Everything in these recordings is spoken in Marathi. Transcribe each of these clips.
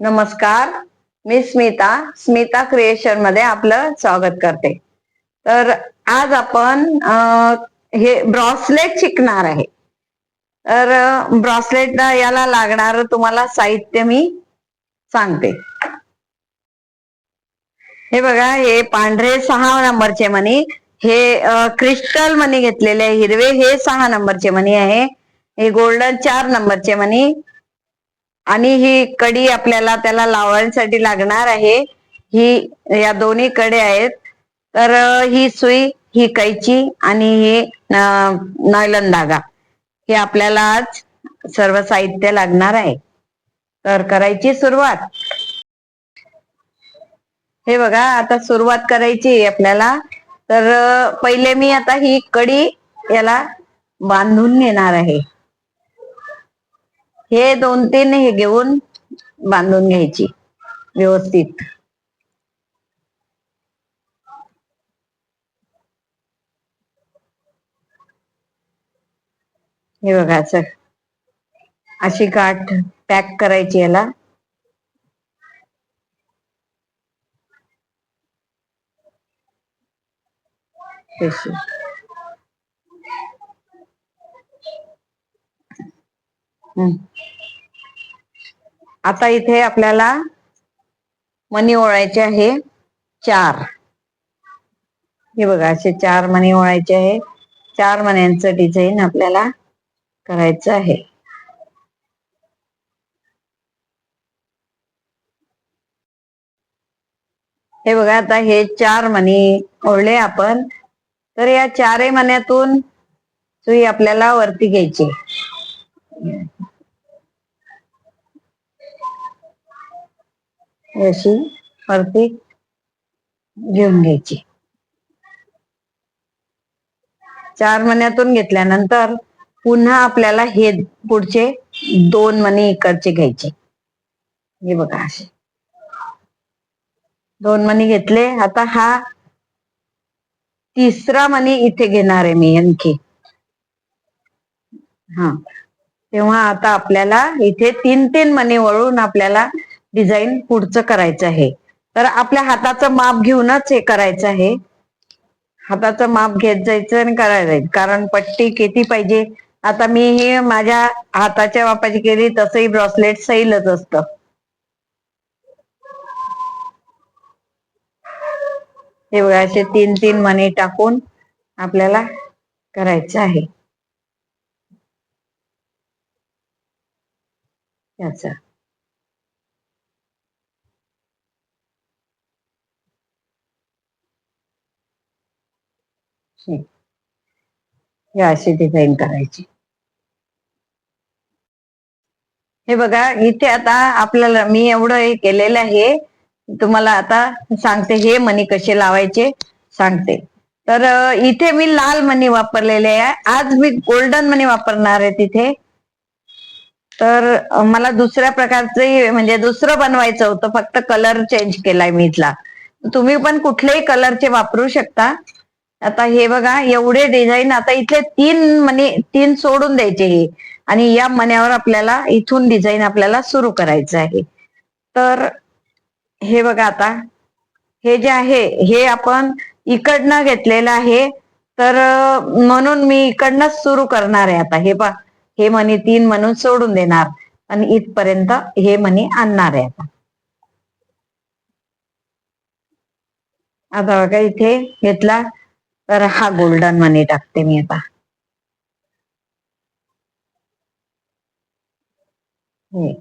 नमस्कार मी स्मिता स्मिता क्रिएशनमध्ये आपलं स्वागत करते. तर आज आपण हे ब्रॉसलेट शिकणार आहे. तर ब्रॉसलेट याला लागणार तुम्हाला साहित्य मी सांगते. हे बघा हे पांढरे सहा नंबरचे मणी हे क्रिस्टल मनी घेतलेले हिरवे हे सहा नंबरचे मनी आहे. हे गोल्डन चार नंबरचे मनी आणि ही कडी आपल्याला त्याला लावण्यासाठी लागणार आहे. ही या दोन्ही कडे आहेत. तर ही सुई ही कैची आणि ही नॉयलन धागा. हे आपल्याला आज सर्व साहित्य लागणार आहे. तर करायची सुरुवात. हे बघा आता सुरुवात करायची आहे आपल्याला. तर पहिले मी आता ही कडी याला बांधून घेणार आहे. हे दोन तीन हे घेऊन बांधून घ्यायची व्यवस्थित. हे बघा सर अशी गाठ पॅक करायची याला. हम्म. आता इथे आपल्याला मणी ओळायचे आहे चार. हे बघा असे चार मणी ओळायचे आहे. चार मण्यांचं डिझाईन आपल्याला करायचं आहे. हे बघा आता हे चार मणी ओढले आपण. तर या चारही मण्यातून सुई आपल्याला वरती घ्यायची अशी परती घेऊन घ्यायची. चार मण्यातून घेतल्यानंतर पुन्हा आपल्याला हे पुढचे दोन मणी इकडचे घ्यायचे. हे बघा असे. दोन मणी घेतले. आता हा तिसरा मणी इथे घेणार आहे मी आणखी. हा. तेव्हा आता आपल्याला इथे तीन तीन मणी वळून आपल्याला डिझाईन पुढचं करायचं आहे. तर आपल्या हाताचं माप घेऊनच हे करायचं आहे. हाताचं माप घेत जायचं आणि करायचं कारण पट्टी किती पाहिजे? आता मी हे माझ्या हाताच्या मापाची केली तसंही ब्रॉसलेट सैलच असतं. हे बघा असे तीन तीन मणी टाकून आपल्याला करायचं आहे. याचा. अशी डिझाईन करायची. हे बघा इथे आता आपल्याला मी एवढं हे केलेलं आहे. तुम्हाला आता सांगते हे मणी कसे लावायचे सांगते. तर इथे मी लाल मणी वापरलेले आहे. आज मी गोल्डन मणी वापरणार आहे तिथे. तर मला दुसऱ्या प्रकारचे म्हणजे दुसरं बनवायचं होतं फक्त कलर चेंज केलाय मी इथला. तुम्ही पण कुठलेही कलरचे वापरू शकता. आता हे बघा एवढे डिझाईन आता इथले तीन मणी तीन सोडून द्यायचे हे. आणि या मण्यावर आपल्याला इथून डिझाईन आपल्याला सुरू करायचं आहे. तर हे बघा आता. हे जे आहे हे आपण इकडनं घेतलेलं आहे. तर म्हणून मी इकडनंच सुरू करणार आहे आता. हे पा हे मणी तीन म्हणून सोडून देणार. आणि इथपर्यंत हे मणी आणणार आहे आता. आता बघा इथे घेतला. तर हा गोल्डन मनी टाकते मी आता. हे.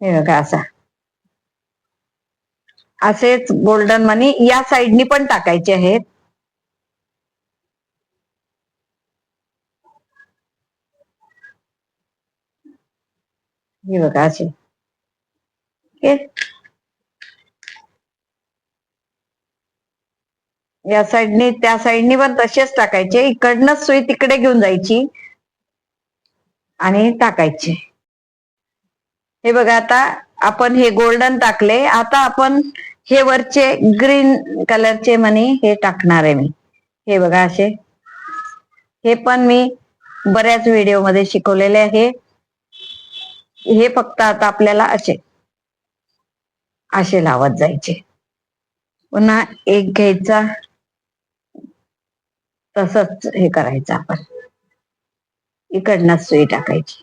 बघा असा. असेच गोल्डन मनी या साईडनी पण टाकायचे आहेत. हे बघा असे. या साईडनी त्या साईडनी पण तसेच टाकायचे. इकडनं सुई तिकडे घेऊन जायची आणि टाकायचे. हे बघा आता आपण हे गोल्डन टाकले. आता आपण हे वरचे ग्रीन कलरचे मनी हे टाकणार आहे मी. हे बघा असे. हे पण मी बऱ्याच व्हिडिओमध्ये शिकवलेले आहे. हे फक्त आता आपल्याला असे असे लावत जायचे. पुन्हा एक घ्यायचा. तसंच हे करायचं आपण. इकडनं सुई टाकायची.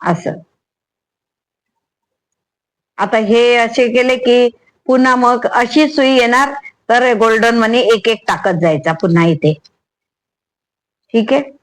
असं. आता हे असे केले की पुन्हा मग अशी सुई येणार तर गोल्डन मनी एक एक टाकत जायचा पुन्हा इथे. ठीक आहे?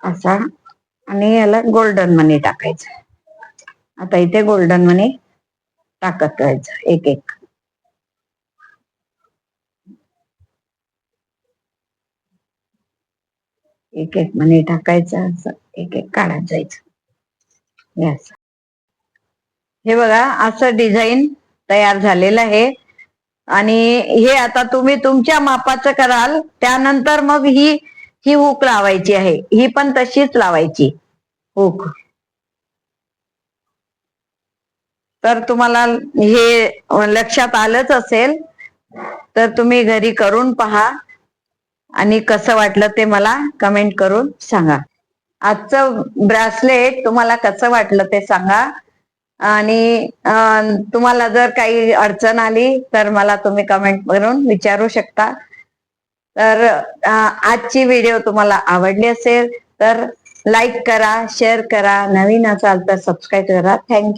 असा. आणि याला गोल्डन मनी टाकायचं. आता इथे गोल्डन मनी टाकत राहायचं. एक एक. एक एक मनी टाकायचं. असं. एक एक काढत जायचं. हे असं. हे बघा असं डिझाईन तयार झालेलं आहे. आणि हे आता तुम्ही तुमच्या मापाचं कराल त्यानंतर मग ही ही हुक लावायची आहे. ही पण तशीच लावायची. हुक. तर तुम्हाला हे लक्षात आलंच असेल तर तुम्ही घरी करून पहा. आणि कसं वाटलं ते मला कमेंट करून सांगा. आजचं ब्रासलेट तुम्हाला कसं वाटलं ते सांगा. आणि तुम्हाला जर काही अडचण आली तर मला तुम्ही कमेंट करून विचारू शकता. तर आजची व्हिडिओ तुम्हाला आवडली असेल तर लाईक करा शेअर करा. नवीन असाल तर सबस्क्राईब करा. थँक्यू